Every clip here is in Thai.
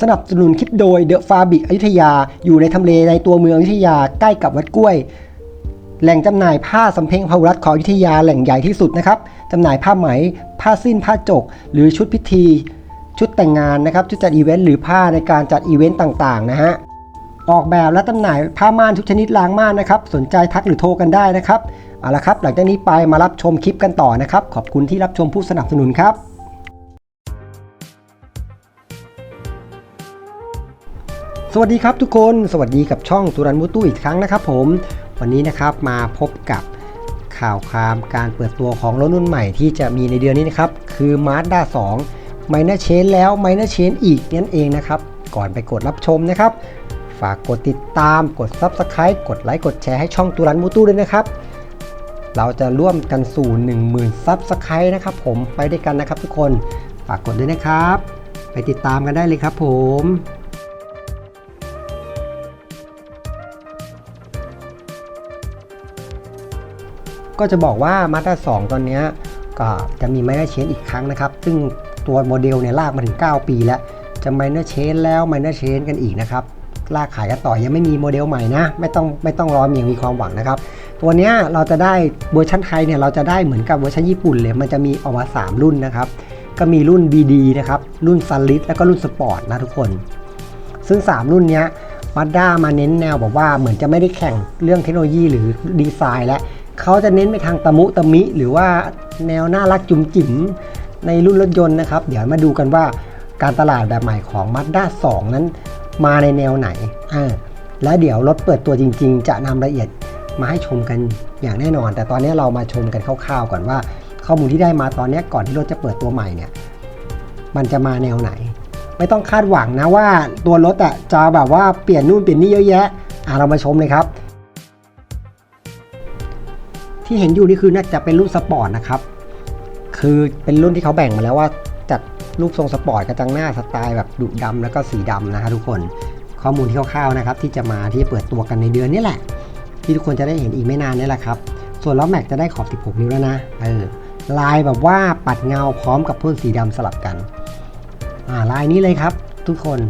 สนับสนุนคลิปโดยเดอะฟาบิกอยุธยา อยู่ในทำเลในตัวเมืองอยุธยาใกล้กับวัดกล้วย แหล่งจำหน่ายผ้าสำเพ็งพาหุรัตของอยุธยาแหล่งใหญ่ที่สุดนะครับจำหน่ายผ้าไหม ผ้าสิ้นผ้าจก หรือชุดพิธี ชุดแต่งงานนะครับ ชุดจัดอีเวนต์หรือผ้าในการจัดอีเวนต์ต่างๆนะฮะออกแบบและจำหน่ายผ้าม่านทุกชนิดล้างม่านนะครับ สนใจทักหรือโทรกันได้นะครับเอาละครับ หลังจากนี้ไปมารับชมคลิปกันต่อนะครับ ขอบคุณที่รับชมผู้สนับสนุนครับ สวัสดีครับทุกคนสวัสดีกับช่องตุรันมุตุอีกครั้งนะครับผมวันนี้นะครับมาพบกับข่าวความการเปิดตัวของรถรุ่นใหม่ที่จะมีในเดือนนี้นะครับ คือ Mazda 2 m i n o r Change แล้ว m i n o r Change อีกนั่นเองนะครับ ก่อนไปกดรับชมนะครับ ฝากกดติดตามกด Subscribe กดไลค์กดแชร์ให้ช่องตุรันมุตุด้วยนะครับ เราจะร่วมกันสู่ 10,000 Subscribe นะครับผมไปด้วยกันนะครับทุกคนฝากกดด้วยนะครับ ไปติดตามกันได้เลยครับผม ก็จะบอกว่า Mazda 2ตอนนี้ก็จะมี Minor Change อีกครั้งนะครับ ซึ่งตัวโมเดลเนี่ยลากมาถึง 9 ปีแล้ว จะ Minor Change แล้ว Minor Change กันอีกนะครับ ลากขายกันต่อยังไม่มีโมเดลใหม่นะ ไม่ต้องไม่ต้องรอมีอย่างมีความหวังนะครับ ตัวเนี้ยเราจะได้เวอร์ชันไทยเนี่ยเราจะได้เหมือนกับเวอร์ชันญี่ปุ่นเลย มันจะมีออกมา 3 รุ่นนะครับ ก็มีรุ่น BD นะครับ รุ่น s u n l i t แล้วก็รุ่น Sport นะทุกคน ซึ่ง 3 รุ่นเนี้ยมาด้ามาเน้นแนวแบบว่าเหมือนจะไม่ได้แข่งเรื่องเทคโนโลยีหรือดีไซน์แล้ว เขาจะเน้นไปทางตะมุตะมิ หรือว่าแนวน่ารักจุ๋มจิ๋มในรุ่นรถยนต์นะครับ เดี๋ยวมาดูกันว่าการตลาดแบบใหม่ของ Mazda 2 นั้นมาในแนวไหนอ่าและเดี๋ยวรถเปิดตัวจริง ๆ จะนำรายละเอียดมาให้ชมกันอย่างแน่นอน แต่ตอนนี้เรามาชมกันคร่าวๆก่อนว่า ข้อมูลที่ได้มาตอนนี้ก่อนที่รถจะเปิดตัวใหม่เนี่ยมันจะมาแนวไหน ไม่ต้องคาดหวังนะว่าตัวรถอะจะแบบว่าเปลี่ยนนู่นเปลี่ยนนี่เยอะแยะอะเรามาชมเลยครับ ที่เห็นอยู่นี่คือน่าจะเป็นรุ่นสปอร์ตนะครับ คือเป็นรุ่นที่เขาแบ่งมาแล้วว่าจัดรูปทรงสปอร์ตกระจังหน้าสไตล์แบบดุดำแล้วก็สีดำนะฮะทุกคนข้อมูลที่คร่าวๆนะครับ ที่จะมาที่เปิดตัวกันในเดือนนี้แหละ ที่ทุกคนจะได้เห็นอีกไม่นานนี่แหละครับ ส่วนล้อแม็กจะได้ขอบ 16 นิ้วแล้วนะเออลายแบบว่าปัดเงาพร้อมกับพ่นสีดำสลับกันอ่าลายนี้เลยครับ ทุกคน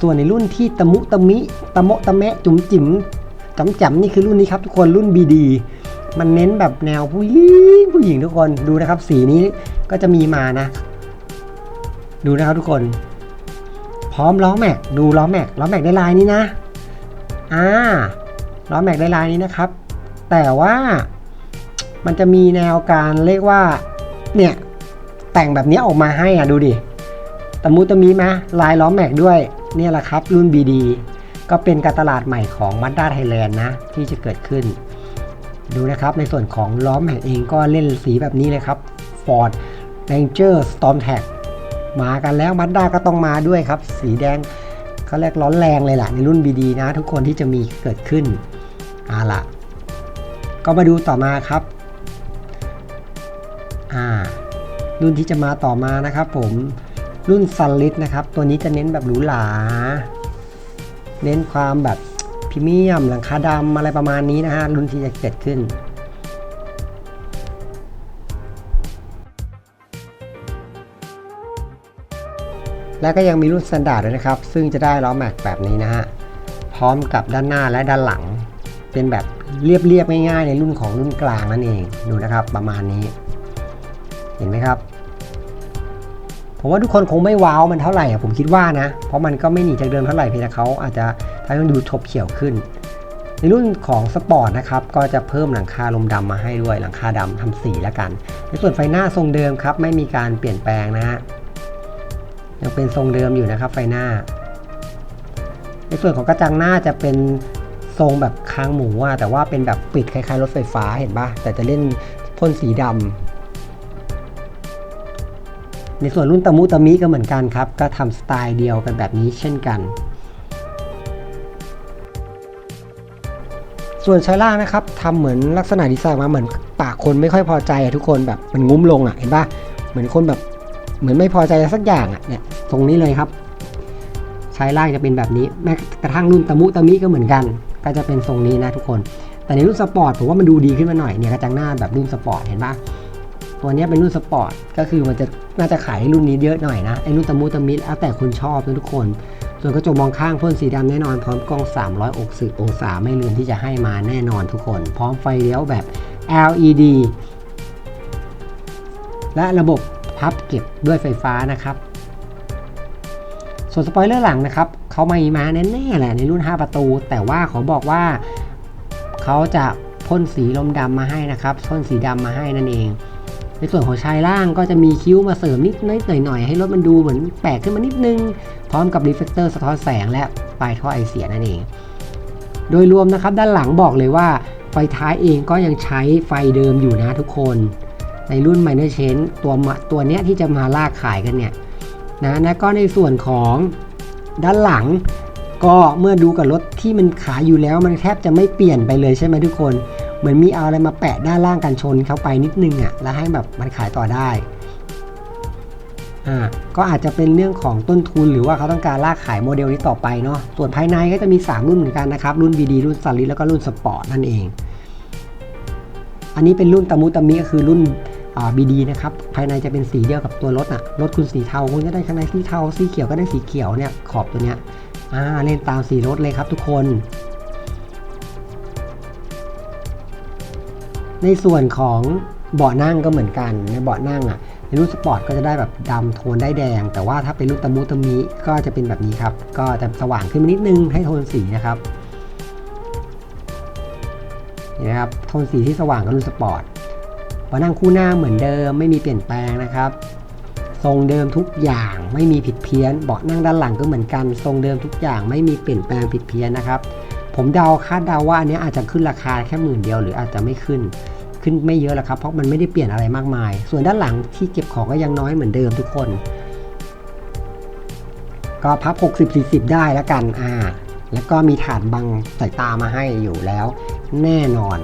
ส่วนในรุ่นที่ตะมุตะมิตะโมตะแมะจุ๋มจิ๋ม จำจำนี่คือรุ่นนี้ครับทุกคนรุ่น BD มันเน้นแบบแนวผู้หญิงผู้หญิงทุกคนดูนะครับ สีนี้ก็จะมีมานะ ดูนะครับทุกคน พร้อมล้อแม็กดูล้อแม็กล้อแม็กได้ลายนี้นะอ่าล้อแม็กได้ลายนี้นะครับ แต่ว่ามันจะมีแนวการเรียกว่าเนี่ยแต่งแบบนี้ออกมาให้อะดูดิตะมุตะมีไหมลายล้อแม็กด้วย เนี่ยแหละครับ รุ่น BD ก็เป็นการตลาดใหม่ของ Mazda Thailand นะ ที่จะเกิดขึ้น ดูนะครับในส่วนของล้อแม็กเองก็เล่นสีแบบนี้เลยครับ Ford Ranger Storm Tag มากันแล้ว Mazda ก็ต้องมาด้วยครับ สีแดงเขาเรียกร้อนแรงเลยล่ะ ในรุ่น BD นะ ทุกคนที่จะมีเกิดขึ้นเอาล่ะ ก็มาดูต่อมาครับอ่ารุ่นที่จะมาต่อมานะครับผมรุ่นซันลิตนะครับ ตัวนี้จะเน้นแบบหรูหรา เน้นความแบบพรีเมียม หลังคาดำอะไรประมาณนี้นะฮะ รุ่นที่จะเกิดขึ้นแล้วก็ยังมีรุ่นสแตนดาร์ดด้วยนะครับ ซึ่งจะได้ล้อแม็กแบบนี้นะฮะ พร้อมกับด้านหน้าและด้านหลัง เป็นแบบเรียบๆง่ายๆในรุ่นของรุ่นกลางนั่นเอง ดูนะครับประมาณนี้ เห็นไหมครับ ผมว่าทุกคนคงไม่ว้าวมันเท่าไหร่อะผมคิดว่านะ เพราะมันก็ไม่หนีจากเดิมเท่าไหร่เพียงแต่เขาอาจจะทำให้มันดูทบเขียวขึ้น ในรุ่นของสปอร์ตนะครับก็จะเพิ่มหลังคาลมดำมาให้ด้วยหลังคาดำทำสีแล้วกัน ในส่วนไฟหน้าทรงเดิมครับไม่มีการเปลี่ยนแปลงนะฮะยังเป็นทรงเดิมอยู่นะครับไฟหน้า ในส่วนของกระจังหน้าจะเป็นทรงแบบค้างหมูอะแต่ว่าเป็นแบบปิดคล้ายๆรถไฟฟ้าเห็นปะแต่จะเล่นพ่นสีดำ ในส่วนรุ่นตะมุตะมิก็เหมือนกันครับ ก็ทำสไตล์เดียวกันแบบนี้เช่นกัน ส่วนชายล่างนะครับทำเหมือนลักษณะดีไซน์มาเหมือนปากคนไม่ค่อยพอใจอะทุกคนแบบมันงุ้มลงอะเห็นปะเหมือนคนแบบเหมือนไม่พอใจสักอย่างอะเนี่ยตรงนี้เลยครับชายล่างจะเป็นแบบนี้แม้กระทั่งรุ่นตะมุตะมิก็เหมือนกัน ก็จะเป็นทรงนี้นะทุกคน แต่ในรุ่นสปอร์ตผมว่ามันดูดีขึ้นมาหน่อยเนี่ยกระจังหน้าแบบรุ่นสปอร์ตเห็นปะ ตัวนี้เป็นรุ่นสปอร์ตก็คือมันจะน่าจะขายรุ่นนี้เยอะหน่อยนะไอ้รุ่นตะมูตะมิดแล้วแต่คุณชอบนะทุกคน ส่วนกระจกมองข้างพ่นสีดำแน่นอนพร้อมกล้อง 360 องศาไม่เลือนที่จะให้มาแน่นอนทุกคน พร้อมไฟเลี้ยวแบบ LED และระบบพับเก็บด้วยไฟฟ้านะครับ ส่วนสปอยเลอร์หลังนะครับเขาไม่มาแน่ๆแหละในรุ่น 5 ประตู แต่ว่าขอบอกว่าเขาจะพ่นสีลมดำมาให้นะครับพ่นสีดำมาให้นั่นเอง ในส่วนของชายล่างก็จะมีคิ้วมาเสริมนิดนิดหน่อยหน่อยๆ ให้รถมันดูเหมือนแปลกขึ้นมานิดนึง พร้อมกับรีเฟลเตอร์สะท้อนแสงและปลายท่อไอเสียนั่นเอง โดยรวมนะครับด้านหลังบอกเลยว่าไฟท้ายเองก็ยังใช้ไฟเดิมอยู่นะทุกคน ในรุ่น Minor Change ตัวตัวเนี้ยที่จะมาลากขายกันเนี่ยนะแล้วก็ในส่วนของด้านหลังก็เมื่อดูกับรถที่มันขายอยู่แล้วมันแทบจะไม่เปลี่ยนไปเลยใช่ไหมทุกคน เหมือนมีเอาอะไรมาแปะด้านล่างกันชนเข้าไปนิดนึงอะ่ะแล้วให้แบบมันขายต่อได้อ่าก็อาจจะเป็นเรื่องของต้นทุนหรือว่าเขาต้องการลากขายโมเดลนี้ต่อไปเนาะส่วนภายในก็จะมี 3 รุ่นเหมือนกันนะครับรุ่น VD รุ่นซันลิแล้วก็รุ่นสปอร์ตนั่นเอง อันนี้เป็นรุ่นตะมุตะมิก็คือรุ่นอ่า BD นะครับภายในจะเป็นสีเดียวกับตัวรถอะรถคุณสีเทาคุณก็ได้ข้างในสีเทาสีเขียวก็ได้สีเขียวเนี่ยขอบตัวเนี้ยอ่าเล่นตามสีรถเลยครับทุกคน ในส่วนของเบาะนั่งก็เหมือนกัน ในเบาะนั่งอะในรุ่นสปอร์ตก็จะได้แบบดำโทนได้แดง แต่ว่าถ้าเป็นรุ่นตะมุตะมิก็จะเป็นแบบนี้ครับ ก็จะสว่างขึ้นมานิดนึงให้โทนสีนะครับนี่นะครับโทนสีที่สว่างกับรุ่นสปอร์ตเบาะนั่งคู่หน้าเหมือนเดิม ไม่มีเปลี่ยนแปลงนะครับ ทรงเดิมทุกอย่างไม่มีผิดเพี้ยนเบาะนั่งด้านหลังก็เหมือนกัน ทรงเดิมทุกอย่างไม่มีเปลี่ยนแปลงผิดเพี้ยนนะครับผมเดาคาดเดาว่าอันนี้อาจจะขึ้นราคาแค่หมื่นเดียวหรืออาจจะไม่ขึ้น ขึ้นไม่เยอะหรอกครับ เพราะมันไม่ได้เปลี่ยนอะไรมากมาย ส่วนด้านหลังที่เก็บของก็ยังน้อยเหมือนเดิมทุกคน ก็พับ 60 40 ได้แล้วกันอ่าแล้วก็มีฐานบังสายตามาให้อยู่แล้วแน่นอน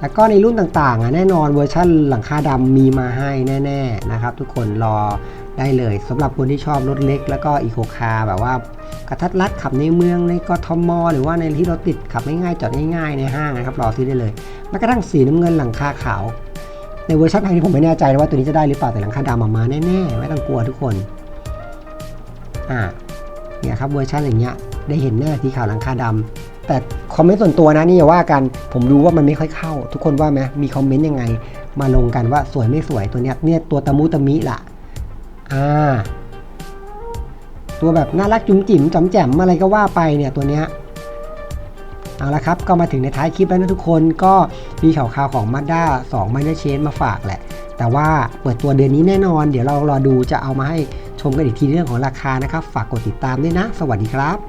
แล้วก็ในรุ่นต่างๆอะแน่นอนเวอร์ชันหลังคาดำมีมาให้แน่ ๆนะครับ ทุกคนรอ ได้เลยสำหรับคนที่ชอบรถเล็ก แล้วก็อีโคคาร์แบบว่ากระทัดรัดขับในเมืองในกทมหรือว่าในที่รถติดขับง่ายๆจอดง่ายๆในห้างนะครับรอซื้อได้เลยแม้กระทั่งสีน้ำเงินหลังคาขาว ในเวอร์ชันไทยที่ผมไม่แน่ใจนะว่าตัวนี้จะได้หรือเปล่าแต่หลังคาดำออกมาแน่ๆไม่ต้องกลัวทุกคนอ่าเนี่ยครับเวอร์ชันอย่างเงี้ยได้เห็นแน่สีขาวหลังคาดำแต่คอมเมนต์ส่วนตัวนะนี่อย่าว่ากันผมรู้ว่ามันไม่ค่อยเข้า ทุกคนว่าไหมมีคอมเมนต์ยังไง มาลงกันว่าสวยไม่สวยตัวเนี้ยเนี่ยตัวตะมุตะมิล่ะ อ่า ตัวแบบน่ารักจุ๋มจิ๋มจอมแจ่มอะไรก็ว่าไปเนี่ยตัวเนี้ยเอาละครับ ก็มาถึงในท้ายคลิปแล้วนะทุกคนก็มีข่าวข่าวของ Mazda 2 Minor Change มาฝากแหละ แต่ว่าเปิดตัวเดือนนี้แน่นอน เดี๋ยวเรารอดูจะเอามาให้ชมกันอีกทีเรื่องของราคานะครับ ฝากกดติดตามด้วยนะ สวัสดีครับ